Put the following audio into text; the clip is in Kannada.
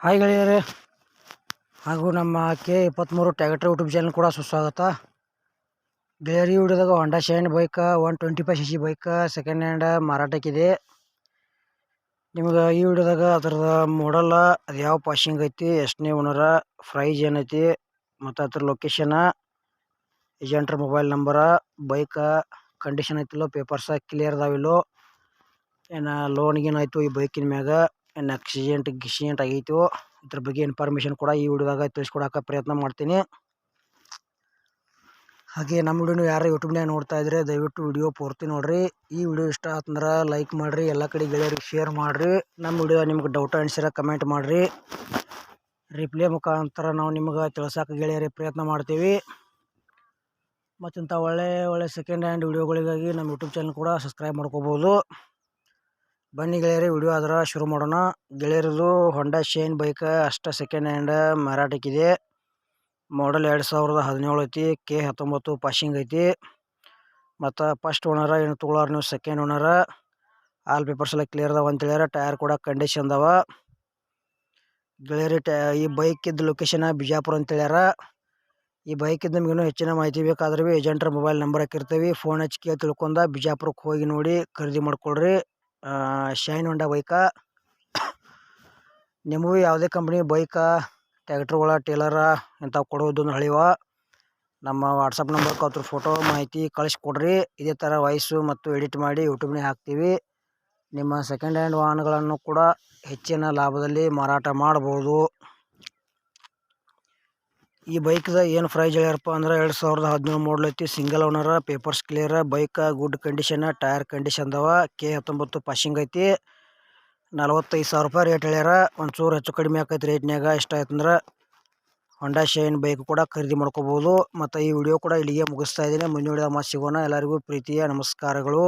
ಹಾಯ್ ಗೆಳೆಯರೇ. ಹಾಗೂ ನಮ್ಮ ಕೆ ಇಪ್ಪತ್ತ್ಮೂರು ಟ್ಯಾಕ್ಟರ್ ಯೂಟ್ಯೂಬ್ ಚಾನಲ್ ಕೂಡ ಸುಸ್ವಾಗತ. ಗೆಳೆಯರಿ ವಿಡಿಯೋದಾಗ Honda Shine bike one twenty five C C bike second hand ಮಾರಾಟಕ್ಕಿದೆ ನಿಮ್ಗೆ ಈ ವಿಡಿಯೋದಾಗ ಅದ್ರದ್ದು ಮಾಡಲ್ಲ ಅದು ಯಾವ ಪಾಶಿಂಗ್ ಐತಿ, ಎಷ್ಟನೇ ಓನರ ಪ್ರೈಸ್ ಏನೈತಿ, ಮತ್ತು ಅದ್ರ ಲೊಕೇಶನ ಏಜೆಂಟ್ರ ಮೊಬೈಲ್ ನಂಬರ ಬೈಕ ಕಂಡೀಷನ್ ಐತಿಲ್ಲೋ ಪೇಪರ್ಸ ಕ್ಲಿಯರ್ ಅದಾವಿಲ್ಲೋ, ಏನು ಲೋನ್ ಗೀನ್ ಆಯಿತು ಈ ಬೈಕಿನ ಮ್ಯಾಗ. ಏನು ಆಕ್ಸಿಡೆಂಟ್ ಗಿಕ್ಸಿಡೆಂಟ್ ಆಗೈತೋ, ಇದ್ರ ಬಗ್ಗೆ ಇನ್ಫಾರ್ಮೇಷನ್ ಕೂಡ, ಈ ವಿಡಿಯೋದಾಗ ತಿಳಿಸ್ಕೊಡೋಕೆ ಪ್ರಯತ್ನ ಮಾಡ್ತೀನಿ. ಹಾಗೆ ನಮ್ಮ ವಿಡಿಯೋನು ಯಾರು ಯೂಟ್ಯೂಬ್ನಾಗ ನೋಡ್ತಾ ಇದ್ರೆ, ದಯವಿಟ್ಟು ವಿಡಿಯೋ ಪೂರ್ತಿ ನೋಡಿರಿ. ಈ ವಿಡಿಯೋ ಇಷ್ಟ ಆತಂದ್ರೆ ಲೈಕ್ ಮಾಡಿರಿ, ಎಲ್ಲ ಕಡೆ ಗೆಳೆಯರಿಗೆ ಶೇರ್ ಮಾಡಿರಿ. ನಮ್ಮ ವಿಡಿಯೋ ನಿಮ್ಗೆ ಡೌಟ್ ಅನ್ಸಿರ ಕಮೆಂಟ್ ಮಾಡಿರಿ. ರಿಪ್ಲೈ ಮುಖಾಂತರ ನಾವು ನಿಮ್ಗೆ ತಿಳ್ಸೋಕೆ ಗೆಳೆಯರಿಗೆ ಪ್ರಯತ್ನ ಮಾಡ್ತೀವಿ. ಮತ್ತಿಂಥ ಒಳ್ಳೆ ಒಳ್ಳೆ ಸೆಕೆಂಡ್ ಹ್ಯಾಂಡ್ ವಿಡಿಯೋಗಳಿಗಾಗಿ ನಮ್ಮ ಯೂಟ್ಯೂಬ್ ಚಾನಲ್ ಕೂಡ ಸಬ್ಸ್ಕ್ರೈಬ್ ಮಾಡ್ಕೋಬೋದು. ಬನ್ನಿ ಗೆಳೆಯರಿ, ವಿಡಿಯೋ ಆದ್ರೆ ಶುರು ಮಾಡೋಣ. ಗೆಳೆಯರದು ಹೊಂಡಾ ಶೈನ್ ಬೈಕ್ ಅಷ್ಟ ಸೆಕೆಂಡ್ ಹ್ಯಾಂಡ್ ಮಾರಾಟಕ್ಕಿದೆ ಮಾಡಲ್ ಎರಡು ಸಾವಿರದ ಹದಿನೇಳು ಐತಿ ಕೆ ಹತ್ತೊಂಬತ್ತು ಪಾಶಿಂಗ್ ಐತಿ. ಮತ್ತು ಫಸ್ಟ್ ಓನರ ಏನು ತೊಗೊಳಾರ ನೀವು ಸೆಕೆಂಡ್ ಓನರ ಆಲ್ ಪೇಪರ್ಸ್ ಎಲ್ಲ ಕ್ಲಿಯರ್ ಅದಾವ ಅಂತ ಹೇಳ್ಯಾರ ಟೈರ್ ಕೂಡ ಕಂಡೀಷನ್ ಅದಾವ. ಗೆಳೆಯರಿ ಟ್ಯಾ ಈ ಬೈಕಿದ್ದು ಲೊಕೇಶನ ಬಿಜಾಪುರ ಅಂತ ಹೇಳ್ಯಾರ. ಈ ಬೈಕಿದ್ದು ಇನ್ನೂ ಹೆಚ್ಚಿನ ಮಾಹಿತಿ ಬೇಕಾದ್ರೆ ಭೀ ಏಜೆಂಟ್ರ ಮೊಬೈಲ್ ನಂಬರ್ ಹಾಕಿರ್ತೀವಿ. ಫೋನ್ ಹಚ್ಚಿ ತಿಳ್ಕೊಂಡ ಬಿಜಾಪುರಕ್ಕೆ ಹೋಗಿ ನೋಡಿ, ಖರೀದಿ ಮಾಡ್ಕೊಳ್ರಿ. ಶೈನ್ ಹೊಂಡ ಬೈಕ, ನಿಮಗೂ ಯಾವುದೇ ಕಂಪ್ನಿ ಬೈಕ ಟ್ಯಾಕ್ಟ್ರುಗಳ ಟೇಲರ ಇಂಥವು ಕೊಡೋದು ಹಳಿವ ನಮ್ಮ ವಾಟ್ಸಪ್ ನಂಬರ್ ಕೊತ್ತರು ಫೋಟೋ ಮಾಹಿತಿ ಕಳಿಸ್ಕೊಡ್ರಿ. ಇದೇ ಥರ ವಾಯ್ಸು ಮತ್ತು ಎಡಿಟ್ ಮಾಡಿ ಯೂಟ್ಯೂಬ್ನೇ ಹಾಕ್ತೀವಿ. ನಿಮ್ಮ ಸೆಕೆಂಡ್ ಹ್ಯಾಂಡ್ ವಾಹನಗಳನ್ನು ಕೂಡ ಹೆಚ್ಚಿನ ಲಾಭದಲ್ಲಿ ಮಾರಾಟ ಮಾಡ್ಬೋದು. ಈ ಬೈಕ್ದ ಏನು ಪ್ರೈಸ್ ಹೇಳ್ಯಾರಪ್ಪ ಅಂದ್ರೆ ಎರಡು ಸಾವಿರದ ಹದಿನೇಳು ಮಾಡಲ್ ಐತಿ single ಓನರ papers clear bike good condition tyre condition ಅದಾವ ಕೆ ಹತ್ತೊಂಬತ್ತು ಪಾಶಿಂಗ್ ಐತಿ. ನಲವತ್ತೈದು ಸಾವಿರ ರೂಪಾಯಿ ರೇಟ್ ಹೇಳ್ಯಾರ, ಒಂಚೂರು ಹೆಚ್ಚು ಕಡಿಮೆ ಆಕೈತಿ ರೇಟ್ನಾಗ ಇಷ್ಟ ಆಯ್ತಂದ್ರೆ ಹೊಂಡಾ ಶೈನ್ ಬೈಕ್ ಕೂಡ ಖರೀದಿ ಮಾಡ್ಕೋಬೋದು. ಮತ್ತು ಈ ವಿಡಿಯೋ ಕೂಡ ಇಲ್ಲಿಗೆ ಮುಗಿಸ್ತಾ ಇದ್ದೀನಿ. ಮುಂದಿನ ವಿಡಿಯೋ ಸಿಗೋಣ. ಎಲ್ಲರಿಗೂ ಪ್ರೀತಿಯ ನಮಸ್ಕಾರಗಳು.